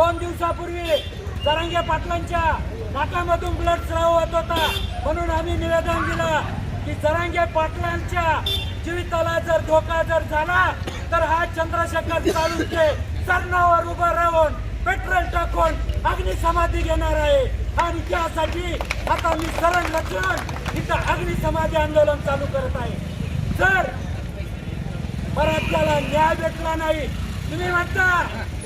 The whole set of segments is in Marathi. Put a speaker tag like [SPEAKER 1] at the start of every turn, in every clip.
[SPEAKER 1] दोन दिवसापूर्वी तरंगे पाटलांच्या नाकामधून ब्लड स्राव होत होता. म्हणून आम्ही निवेदन दिलं की जरांगे पाटलांच्या जीविताला जर धोका जर झाला तर हा चंद्रशेखर चालुक्य सरणावर उभं राहून पेट्रोल टाकून अग्निसमाधी घेणार आहे. आणि त्यासाठी आता मी सरळ लक्षण इथं अग्निसमाधी आंदोलन चालू करत आहे. जर मराठ्याला न्याय भेटला नाही तुम्ही म्हणता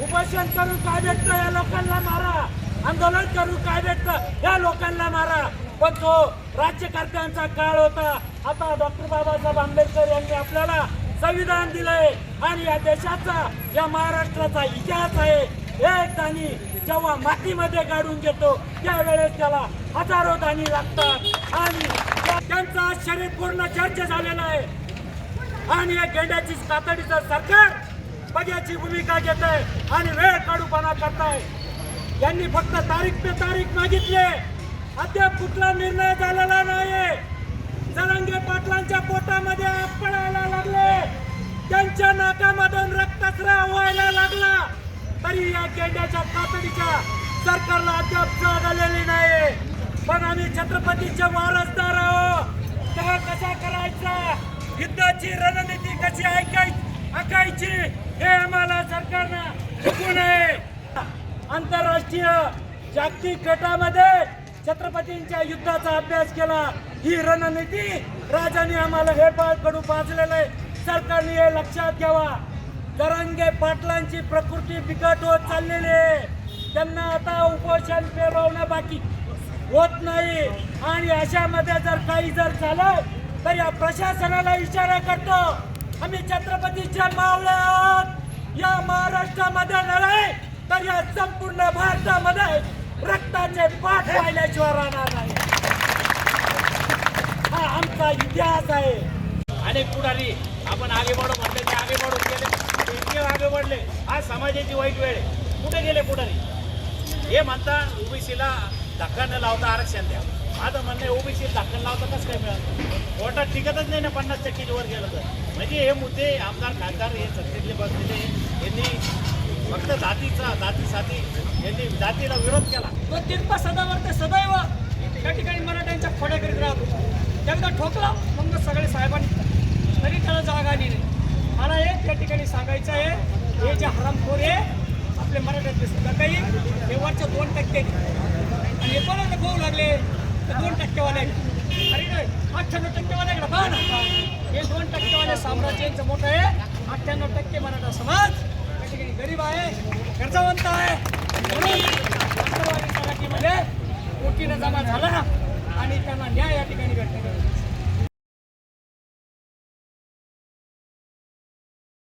[SPEAKER 1] उपोषण करू काय भेटतं या लोकांना मारा. आंदोलन करू काय भेटतं या लोकांना मारा. पण तो राज्यकर्त्यांचा काळ होता. आता डॉक्टर बाबासाहेब आंबेडकर यांनी आपल्याला संविधान दिलंय. आणि या देशाचा या महाराष्ट्राचा इतिहास आहे. एक दाणी जेव्हा मातीमध्ये गाडून घेतो त्यावेळेस त्याला हजारो दाणी लागतात. आणि त्यांचा त्यांचं शरीर पूर्ण चर्च झालेला आहे. आणि या गेंड्याची तातडीचं सरकार बघ्याची भूमिका घेत आहे आणि वेळ काढूपणा करताय. यांनी फक्त तारीख पे तारीख मागितले अद्याप कुठला निर्णय झालेला नाही जरंगे पाटलांच्या पोटामध्ये आग लागले. त्यांच्या नाकामधून रक्तस्राव व्हायला लागला. तरी या गेंड्याच्या तातडीच्या सरकारला अद्याप जाग आलेली नाही पण आम्ही छत्रपतीचे वारसदार आहोत. तेव्हा कसा करायचा? युद्धाची रणनीती कशी ऐकायची? आखायची. हे आम्हाला सरकारनं चुकू नये आंतरराष्ट्रीय जागतिक गटामध्ये छत्रपतींच्या युद्धाचा अभ्यास केला. ही रणनीती राजाने आम्हाला हे कडू पाजलेलं आहे. सरकारने हे लक्षात घ्यावा. दरंगे पाटलांची प्रकृती बिकट होत चाललेली आहे. त्यांना आता उपोषण पेरवणं बाकी होत नाही. आणि अशामध्ये जर काही जर झालं तर या प्रशासनाला इशारा करतो. आम्ही छत्रपतीच्या मावळे आहोत या महाराष्ट्रामध्ये नव्हे तर या संपूर्ण भारतामध्ये रक्ताचे पाठ पाहिल्याशिवाय राहणार नाही. हा आमचा इतिहास आहे.
[SPEAKER 2] अनेक पुढारी आपण आगे वाढू म्हटले ते आगे वाढून गेले ते इतके आगे वाढले आज समाजाची वाईट वेळ आहे. कुठे गेले पुढारी? हे म्हणता ओबीसीला धक्का न लावता आरक्षण द्या. माझं म्हणणं ओबीसी धक्का लावता कसं काय मिळालं कोर्टात टिकतच नाही ना पन्नास टक्के वर गेलं तर. म्हणजे हे मुद्दे आमदार खासदार हे सत्तेतले बसलेले यांनी फक्त जातीचा जातीसाठी यांनी जातीला विरोध केला.
[SPEAKER 3] तो तिरपा सदावर ते सदैव त्या ठिकाणी मराठ्यांच्या खोड्या करीत राहतो एकदा ठोकला मग सगळे साहेबांनी तरी त्याला जागा आली नाही मला एक त्या ठिकाणी सांगायचं आहे हे जे हरामखोर आहे आपले मराठ्यातले सुद्धा काही हे दोन टक्के आणि एकोणा कोणाला लागले? तर दोन टक्केवाले आहेत. अरे नाही अठ्ठ्याण्णव टक्केवाल्याकडे पहा ना. हे साम्राज्य यांचं मोठं आहे. अठ्ठ्याण्णव टक्के मराठा समाज त्या ठिकाणी गरीब आहे गरजावंत आहे. म्हणून राष्ट्रवादी तलाठीमध्ये कोटीनं जमा झाला आणि त्यांना न्याय या ठिकाणी भेटणार